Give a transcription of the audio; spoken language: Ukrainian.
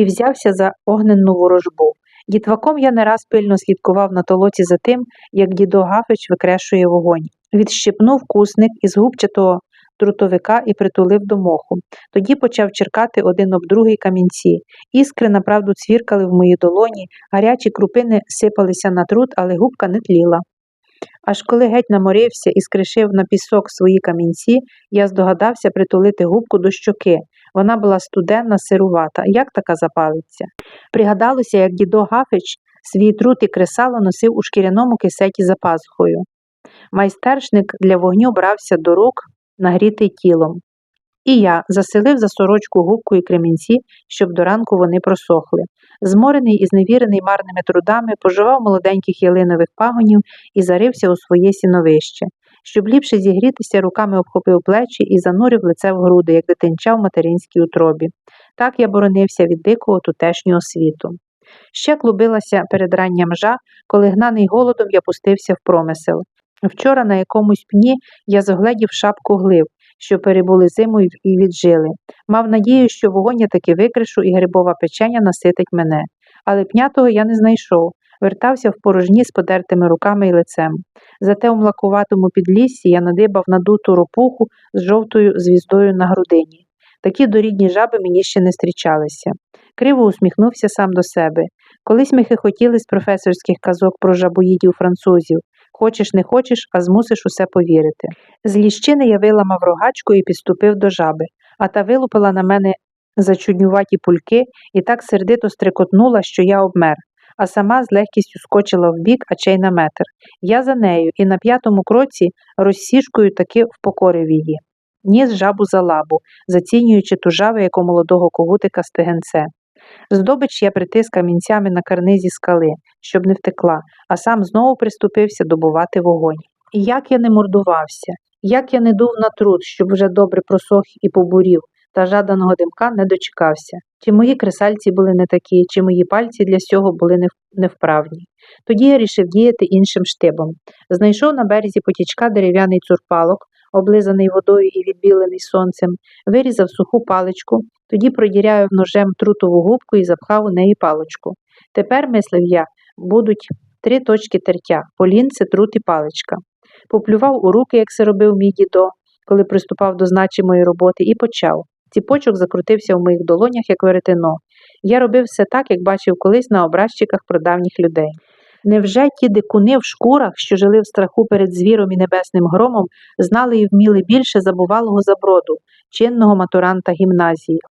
і взявся за огненну ворожбу. Дітваком я не раз пильно слідкував на толоці за тим, як дідо Гафич викрешує вогонь. Відщипнув кусник із губчатого трутовика і притулив до моху. Тоді почав черкати один об другий камінці. Іскри направду цвіркали в моїй долоні, гарячі крупини сипалися на труд, але губка не тліла. Аж коли геть наморився і скришив на пісок свої камінці, я здогадався притулити губку до щоки. Вона була студенна, сирувата. Як така запалиться? Пригадалося, як дідо Гафич свій труд і кресало носив у шкіряному кисеті за пазухою. Майстершник для вогню брався до рук, нагрітий тілом. І я заселив за сорочку губку і кремінці, щоб до ранку вони просохли. Зморений і зневірений марними трудами, поживав молоденьких ялинових пагонів і зарився у своє сіновище. Щоб ліпше зігрітися, руками обхопив плечі і занурив лице в груди, як дитинча в материнській утробі. Так я боронився від дикого тутешнього світу. Ще клубилася передрання мжа, коли гнаний голодом я пустився в промисел. Вчора на якомусь пні я зогледів шапку глив, що перебули зимою і віджили. Мав надію, що вогонь я таки викришу і грибова печеня наситить мене. Але пня того я не знайшов. Вертався в порожні з подертими руками і лицем. Зате у млакуватому підліссі я надибав надуту ропуху з жовтою звіздою на грудині. Такі дорідні жаби мені ще не зустрічалися. Криво усміхнувся сам до себе. Колись ми хихотіли з професорських казок про жабоїдів французів. Хочеш, не хочеш, а змусиш усе повірити. З ліщини я виламав рогачку і підступив до жаби, а та вилупила на мене зачуднюваті пульки і так сердито стрикотнула, що я обмер, а сама з легкістю скочила вбік, а чей на метр. Я за нею і на п'ятому кроці розсіжкою таки впокорив її. Ніс жабу за лабу, зацінюючи тужаве, як у молодого когутика стегенце. Здобич я притис камінцями на карнизі скали, щоб не втекла, а сам знову приступився добувати вогонь. І як я не мордувався, як я не дув на труд, щоб вже добре просох і побурів, та жаданого димка не дочекався. Чи мої кресальці були не такі, чи мої пальці для сього були невправні. Тоді я рішив діяти іншим штибом. Знайшов на березі потічка дерев'яний цурпалок, облизаний водою і відбілений сонцем, вирізав суху паличку, тоді продіряв ножем трутову губку і запхав у неї паличку. Тепер, мислив я, будуть три точки тертя полінце, трут і паличка. Поплював у руки, як це робив мій дідо, коли приступав до значимої роботи, і почав. Ціпочок закрутився в моїх долонях, як веретено. Я робив все так, як бачив колись на образчиках прадавніх людей. Невже ті дикуни в шкурах, що жили в страху перед звіром і небесним громом, знали і вміли більше забувалого заброду, чинного матуранта гімназії?